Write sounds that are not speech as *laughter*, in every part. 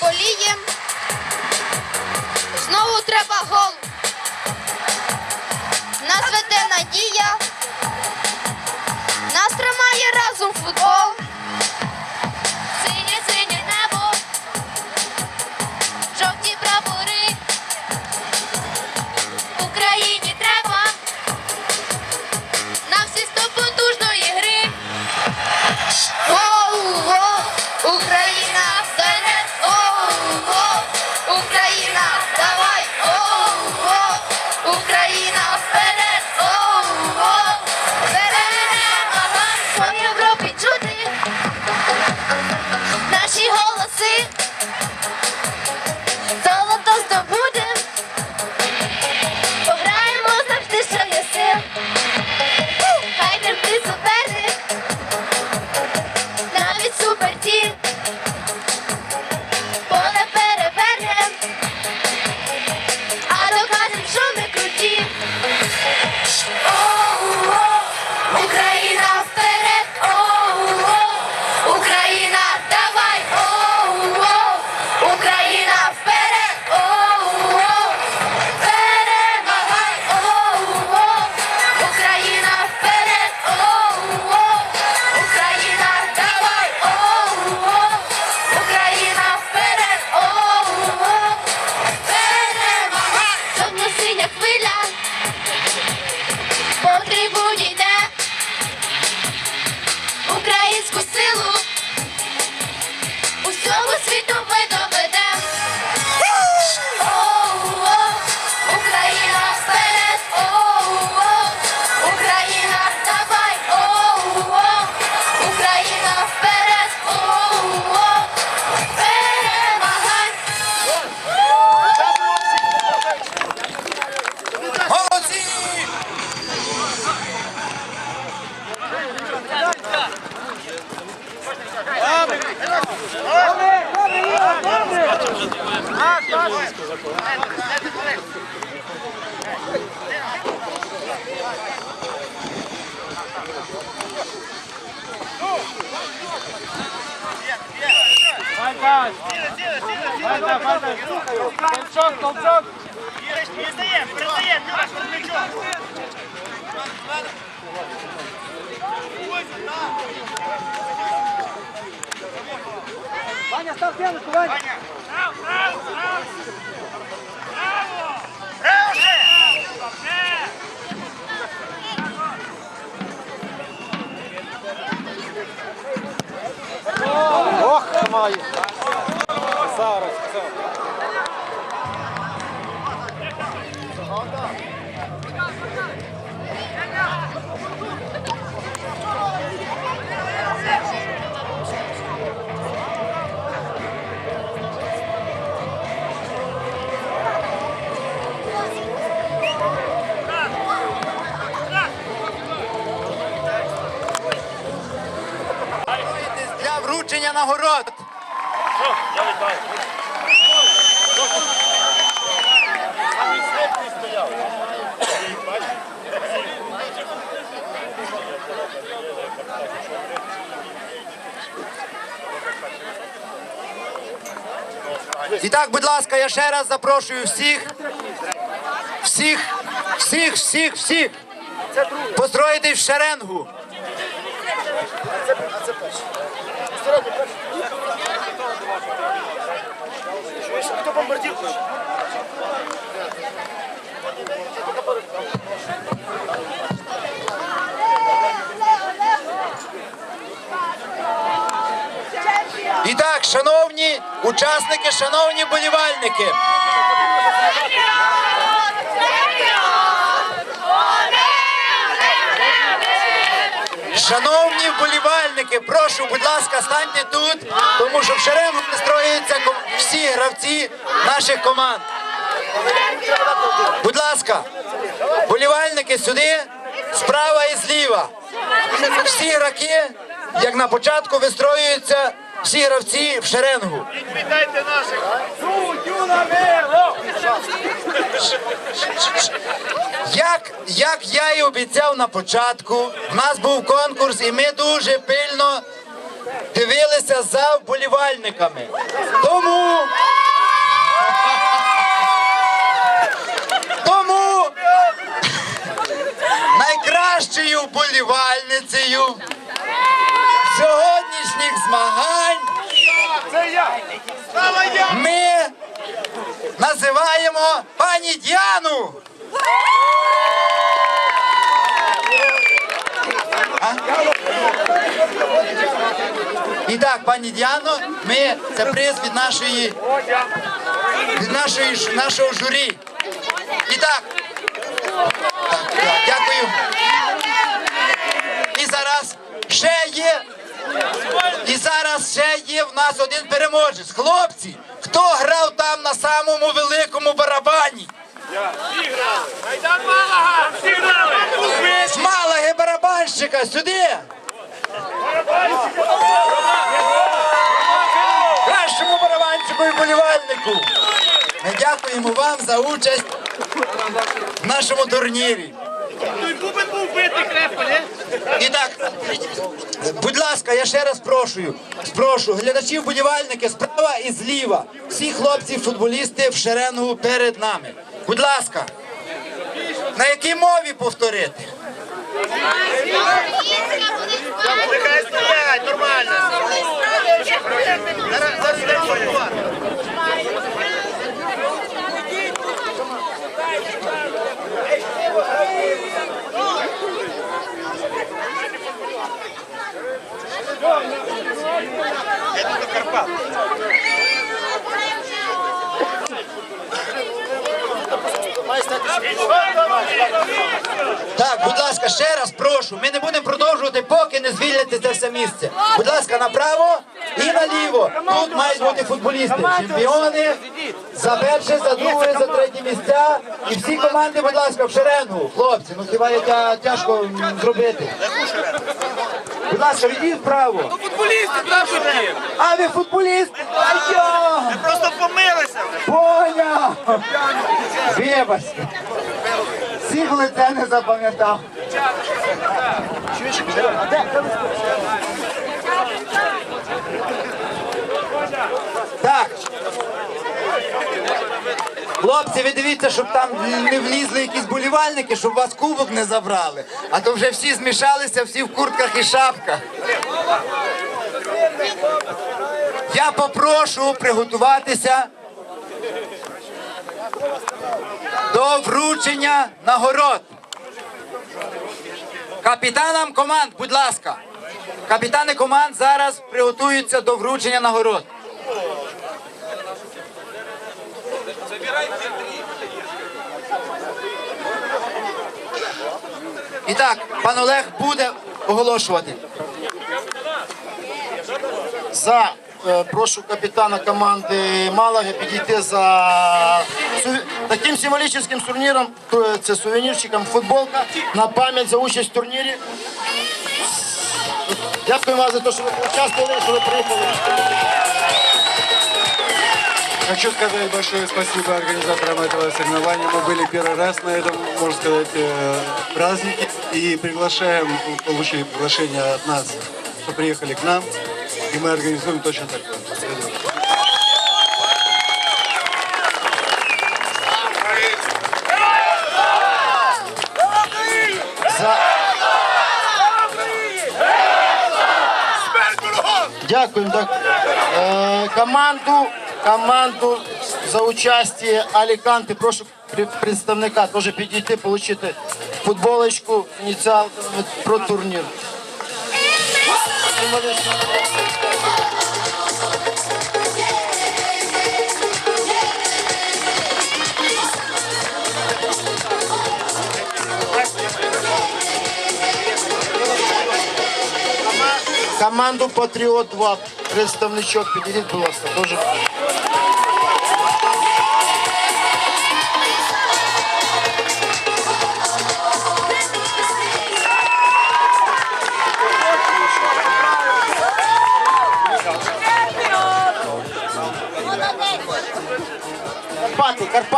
болієм. Знову треба гол. Нас веде надія. Нас тримає разом футбол. Фальта! Фальта, фальта! Толчок, толчок! Перестаємо, перестаємо, Юра, Корничок. Ваня, став п'янку, Ваня! Ваня. Вручення нагород. І так, будь ласка, я ще раз запрошую всіх, всіх, всіх, всіх, всіх построїтись в шеренгу. Хто бомбардир? І шановні учасники, шановні болівальники, шановні вболівальники, прошу, будь ласка, станьте тут, тому що в шеренгу настроюються всі гравці наших команд. Будь ласка, болівальники сюди, справа і зліва. Всі граки, як на початку, вистроюються всі гравці в шеренгу. Вітайте наших. Як, як я і обіцяв на початку, в нас був конкурс, і ми дуже пильно дивилися за вболівальниками. Тому. Тому найкращою вболівальницею сьогоднішніх змагань Це я! Слава я! Ми називаємо пані Діану. І так, пані Діано, ми це приз від нашої від нашої нашого журі. І так. Так, так, дякую. І зараз ще є. І зараз ще є нас один переможець. Хлопці, хто грав там на самому великому барабані? З Малаги барабанщика сюди! Кращому барабанщику і болівальнику! Ми дякуємо вам за участь в нашому турнірі. І так, будь ласка, я ще раз прошу, спрошу глядачів болівальники справа і зліва. Всі хлопці, футболісти в шеренгу перед нами. Будь ласка, на якій мові повторити? Нехай стоять, нормально. Воювати. Так, будь ласка, ще раз прошу. Ми не будемо продовжувати, поки не звільняти це все місце. Будь ласка, направо і наліво. Тут мають бути футболісти, чемпіони за перше, за друге, за третє місця. І всі команди, будь ласка, в шеренгу. Хлопці, ну хіба тя- тяжко зробити. Будь ласка, відійдіть вправо. Футболісти там такі. А ви футболісти? Айо! Просто помилися. Поняв! Вибачте. Всіх лице не запам'ятав. Так. Хлопці, ви дивіться, щоб там не влізли якісь болівальники, щоб вас кубок не забрали. А то вже всі змішалися, всі в куртках і шапках. Я попрошу приготуватися до вручення нагород. Капітанам команд, будь ласка. Капітани команд зараз приготуються до вручення нагород. І так, пан Олег буде оголошувати. За е, прошу капітана команди Малаги підійти за су- таким символічним турніром. то Це сувенірчиком футболка на пам'ять за участь в турнірі. Дякую вам за те, що ви участвували, що ви приїхали. Хочу сказать большое спасибо организаторам этого соревнования. Мы были первый раз на этом, можно сказать, э, празднике. И приглашаем, получили приглашение от нас, что приехали к нам. И мы организуем точно. Следует. За... Дякую. Так. Е, команду, команду за участие Аліканти. Прошу представника теж підійти, отримати футболочку, ініціал про турнір. Команду Патріот 2. Представничок, підійдіть, будь ласка, теж.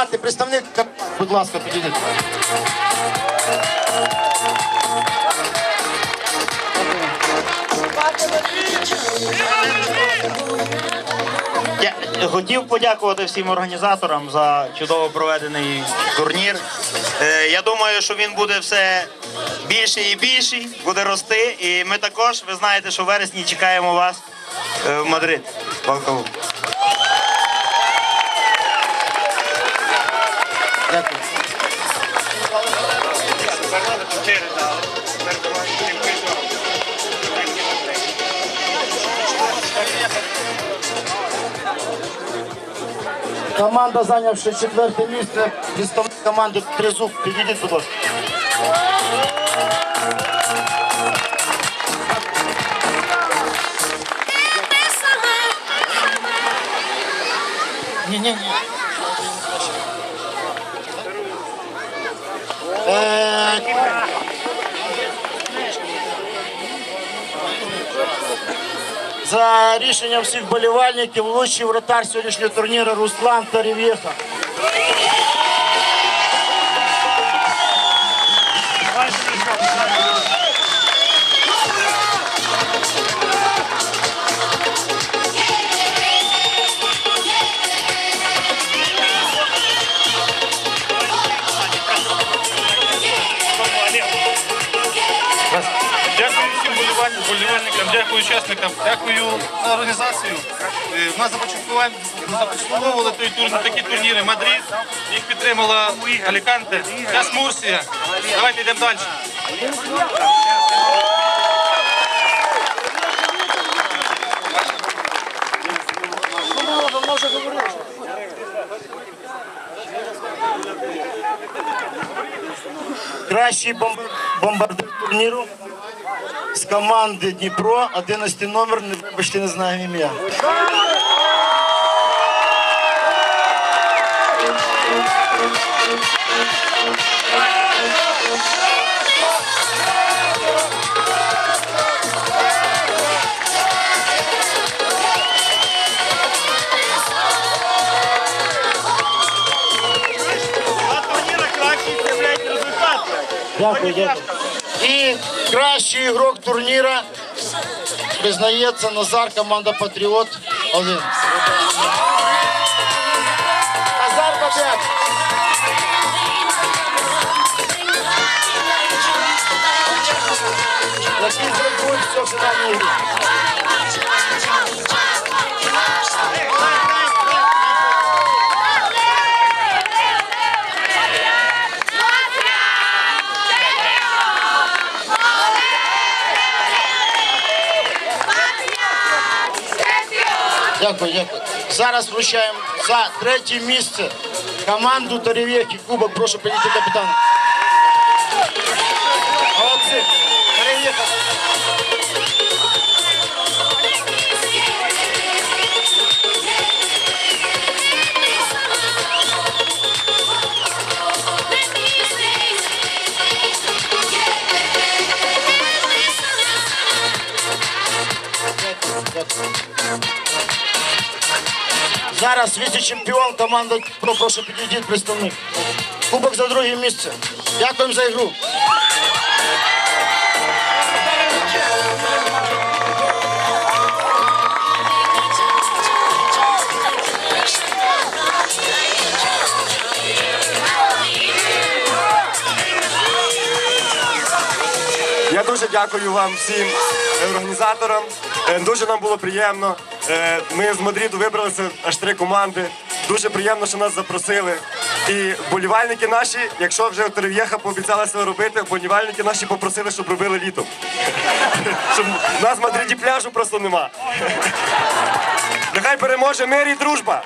Карпати, представник, будь ласка, підійдіть. Я хотів подякувати всім організаторам за чудово проведений турнір. Е, Я думаю, що він буде все більший і більший, буде рости. І ми також, ви знаєте, що в вересні чекаємо вас е, в Мадрид. Welcome. Команда, зайнявши четверте місце, представник команди Тризуб, підійдіть, будь ласка. За рішенням всіх болівальників лучший вратар сьогоднішнього турніру Руслан Тарівєха. Учасникам, дякую за організацію. Е, В нас започатковували той турнір, такі турніри Мадрид, їх підтримала Аліканте, зараз Мурсія. Давайте йдемо далі. Кращий бомб- бомбардир турніру з команди Дніпро, 11 номер, не вибачте, не знаю ім'я. На турнірах краще з'являється результат. Дякую, дякую. І кращий ігрок турніра признається Назар, команда Патріот 1. Назар Патріот. Який зробив все фінальні фінальній Дякую, дякую. Зараз вручаємо за третє місце команду Таревєхи. Кубок, прошу прийти, капітана. Зараз віце-чемпіон команда Дніпро, прошу підійдіть представник. Кубок за друге місце. Дякуємо за ігру. Я дуже дякую вам всім е, організаторам. Е, Дуже нам було приємно. Е, Ми з Мадриду вибралися аж три команди. Дуже приємно, що нас запросили. І болівальники наші, якщо вже Терев'єха пообіцяла себе робити, болівальники наші попросили, щоб робили літом. *laughs* Щоб у нас в Мадриді пляжу просто нема. Нехай переможе мир і дружба.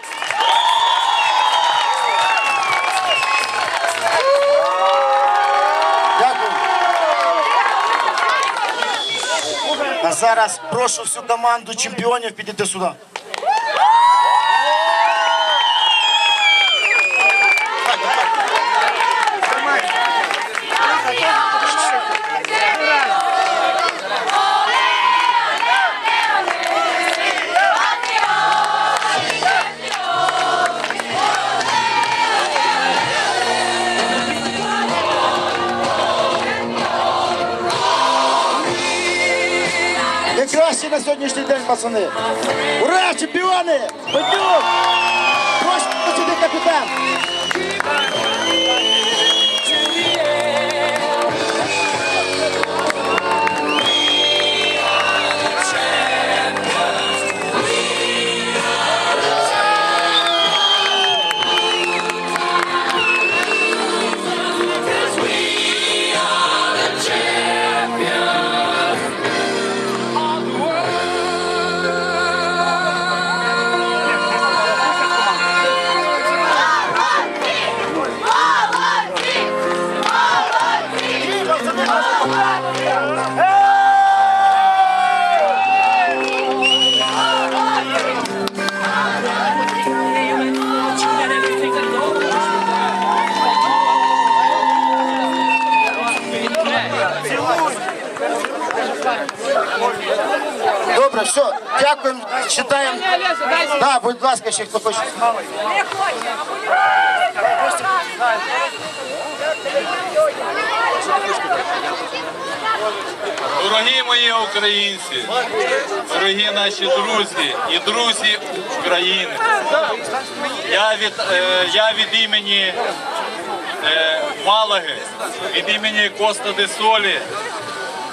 Зараз прошу всю команду чемпіонів підійти сюди. Ви на сьогоднішній день, пацани. Ура, чемпіони! Пойдем! Прошу сюди, капітан! Добре, все, дякуємо, читаємо. Так, будь ласка, ще хто хоче. Дорогі мої українці, дорогі наші друзі і друзі України. Я від, е, я від імені е, Малаги, від імені Коста де Солі,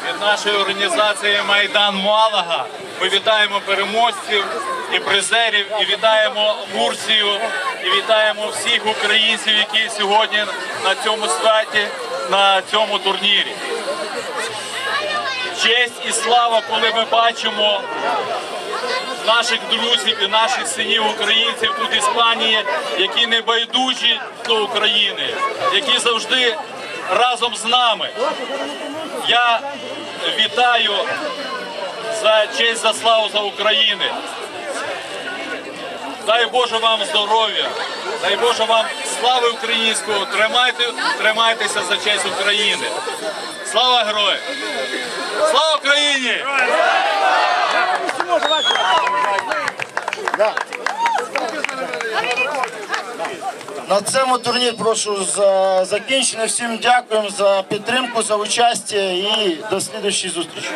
від нашої організації Майдан Малага. Ми вітаємо переможців і призерів, і вітаємо Мурсію, і вітаємо всіх українців, які сьогодні на цьому святі, на цьому турнірі честь і слава, коли ми бачимо наших друзів і наших синів українців тут Іспанії, які не байдужі до України, які завжди разом з нами. Я вітаю за честь, за славу за Україну. Дай Боже вам здоров'я, дай Боже вам слави українського. Тримайте, тримайтеся за честь України. Слава героям! Слава Україні! На цьому турнір прошу за закінчено. Всім дякуємо за підтримку, за участь і до слідчої зустрічі.